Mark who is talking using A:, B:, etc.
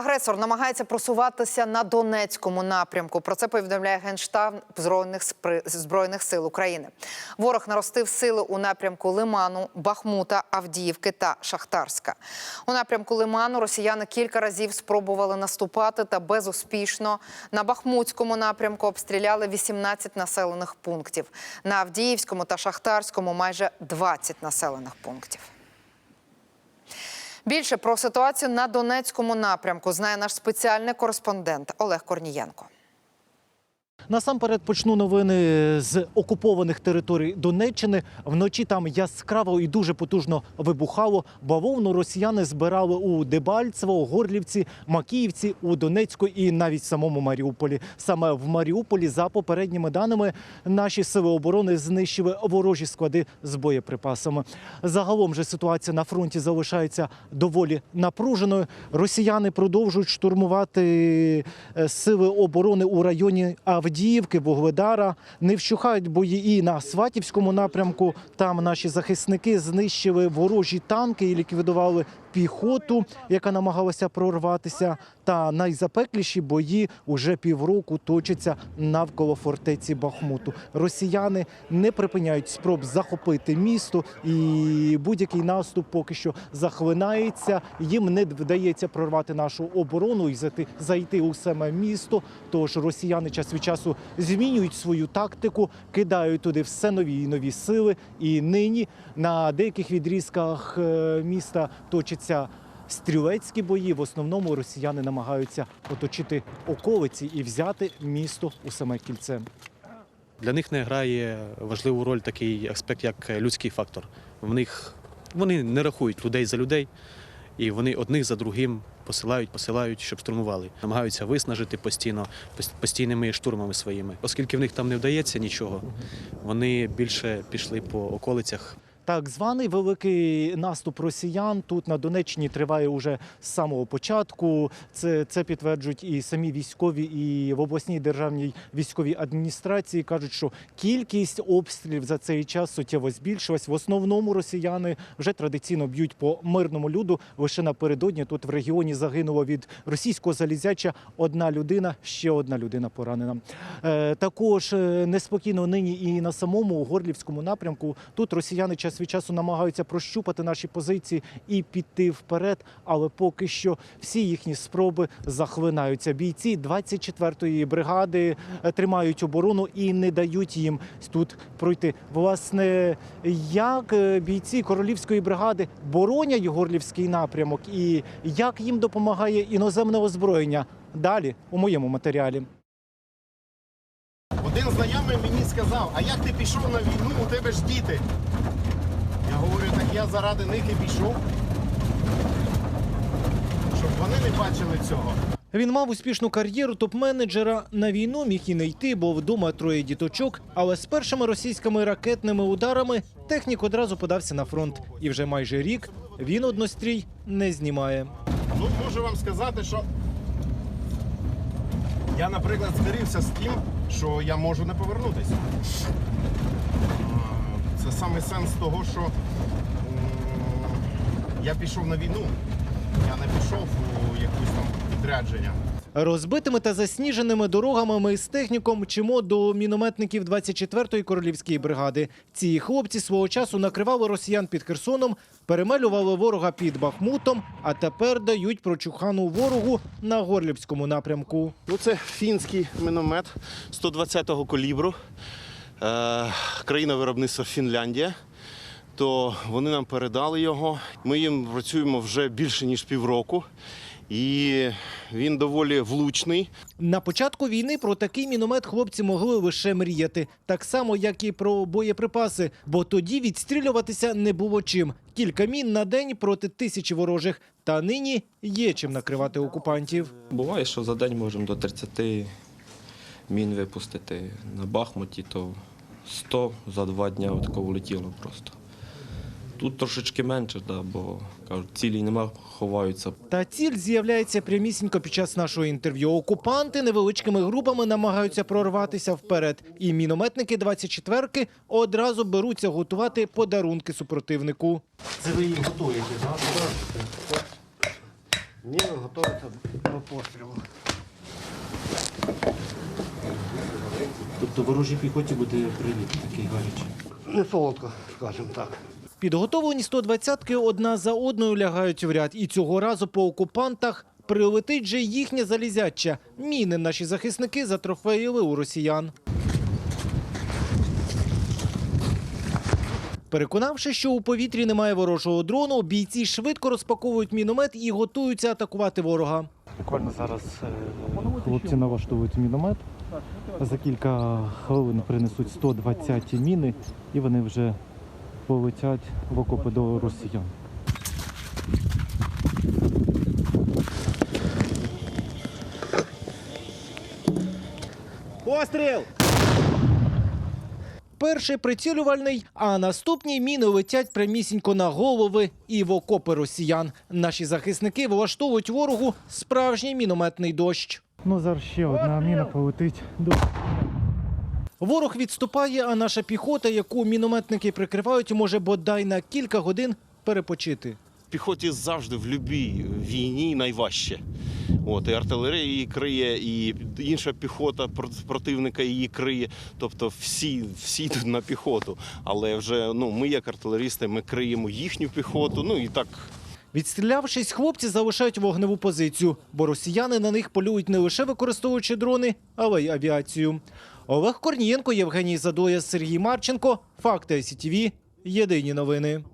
A: Агресор намагається просуватися на Донецькому напрямку. Про це повідомляє генштаб збройних збройних сил України. Ворог наростив сили у напрямку Лиману, Бахмута, Авдіївки та Шахтарська. У напрямку Лиману росіяни кілька разів спробували наступати та безуспішно. На Бахмутському напрямку обстріляли 18 населених пунктів. На Авдіївському та Шахтарському майже 20 населених пунктів. Більше про ситуацію на Донецькому напрямку знає наш спеціальний кореспондент Олег Корнієнко.
B: Насамперед почну новини з окупованих територій Донеччини. Вночі там яскраво і дуже потужно вибухало. Бавовну росіяни збирали у Дебальцево, Горлівці, Макіївці, у Донецьку і навіть самому Маріуполі. Саме в Маріуполі, за попередніми даними, наші сили оборони знищили ворожі склади з боєприпасами. Загалом же ситуація на фронті залишається доволі напруженою. Росіяни продовжують штурмувати е, сили оборони у районі Авдіївки, Вугледара. Не вщухають бої і на Сватівському напрямку. Там наші захисники знищили ворожі танки і ліквідували піхоту, яка намагалася прорватися. Та найзапекліші бої уже півроку точаться навколо фортеці Бахмуту. Росіяни не припиняють спроб захопити місто, і будь-який наступ поки що захлинається. Їм не вдається прорвати нашу оборону і зайти, зайти у саме місто. Тож росіяни час від часу змінюють свою тактику, кидають туди все нові і нові сили. І нині на деяких відрізках е, міста точаться стрілецькі бої. В основному росіяни намагаються оточити околиці і взяти місто у саме кільце.
C: Для них не грає важливу роль такий аспект, як людський фактор. В них вони не рахують людей за людей, і вони одних за другим посилають, посилають, щоб штурмували. Намагаються виснажити постійно постійними штурмами своїми. Оскільки в них там не вдається нічого, вони більше пішли по околицях.
B: Так званий великий наступ росіян тут на Донеччині триває уже з самого початку. Це, це підтверджують і самі військові, і в обласній державній військовій адміністрації кажуть, що кількість обстрілів за цей час суттєво збільшилась. В основному росіяни вже традиційно б'ють по мирному люду. Лише напередодні тут в регіоні загинуло від російського залізяча одна людина, ще одна людина поранена. Е, також е, неспокійно нині і на самому Горлівському напрямку. Тут росіяни час від часу намагаються прощупати наші позиції і піти вперед, але поки що всі їхні спроби захлинаються. Бійці 24-ї бригади е, тримають оборону і не дають їм тут пройти. Власне, як е, бійці королівської бригади боронять горлівський напрямок, і як їм допомагає іноземне озброєння? Далі у моєму матеріалі.
D: Один знайомий мені сказав, а як ти пішов на війну, у тебе ж діти. Говорю, так я заради них і пішов. Щоб вони не бачили цього.
B: Він мав успішну кар'єру топ-менеджера. На війну міг і не йти, бо вдома троє діточок. Але з першими російськими ракетними ударами технік одразу подався на фронт. І вже майже рік він однострій не знімає.
D: Ну, можу вам сказати, що я, наприклад, змирився з тим, що я можу не повернутися. Це саме сенс того, що я пішов на війну. Я не пішов у якусь там підрядження.
B: Розбитими та засніженими дорогами ми з техніком мчимо до мінометників 24-ї королівської бригади. Ці хлопці свого часу накривали росіян під Херсоном, перемелювали ворога під Бахмутом, а тепер дають прочухану ворогу на Горлівському напрямку.
D: Ну, це фінський міномет 120-го калібру. Е, країна виробництва Фінляндія. То вони нам передали його. Ми їм працюємо вже більше ніж півроку. І він доволі влучний.
B: На початку війни про такий міномет хлопці могли лише мріяти, так само як і про боєприпаси, бо тоді відстрілюватися не було чим. Кілька мін на день проти тисячі ворожих. Та нині є чим накривати окупантів.
E: Буває, що за день можемо до 30 мін випустити. На Бахмуті то 100 за два дні отако влетіло просто. Тут трошечки менше, да, бо кажуть, цілі нема, ховаються.
B: Та ціль з'являється прямісінько під час нашого інтерв'ю. Окупанти невеличкими групами намагаються прорватися вперед. І мінометники 24-ки одразу беруться готувати подарунки супротивнику. Це ви їх готуєте, так?
F: Міни готуються до пострілу.
B: Тобто ворожій піхоті буде привіт такий гарячий.
F: Не солодко, скажімо так.
B: Підготовлені 120-ки одна за одною лягають в ряд. І цього разу по окупантах прилетить же їхнє залізяча. Міни наші захисники затрофеїли у росіян. Переконавши, що у повітрі немає ворожого дрону, бійці швидко розпаковують міномет і готуються атакувати ворога. Буквально зараз е, хлопці налаштовують міномет. За кілька хвилин принесуть 120 міни, і вони вже полетять в окопи до росіян. Постріл! Перший прицілювальний, а наступні міни летять прямісінько на голови і в окопи росіян. Наші захисники влаштовують ворогу справжній мінометний дощ. Ну зараз ще одна міна полетить до. Ворог відступає, а наша піхота, яку мінометники прикривають, може бодай на кілька годин перепочити.
D: Піхоті завжди в будь-якій війні найважче. От, і артилерія її криє, і інша піхота противника її криє. Тобто всі, всі йдуть на піхоту. Але вже ну, ми, як артилерісти, ми криємо їхню піхоту. Ну і так
B: Відстрілявшись, хлопці залишають вогневу позицію, бо росіяни на них полюють не лише використовуючи дрони, але й авіацію. Олег Корнієнко, Євгеній Задоя, Сергій Марченко. Факти СІТВ. Єдині новини.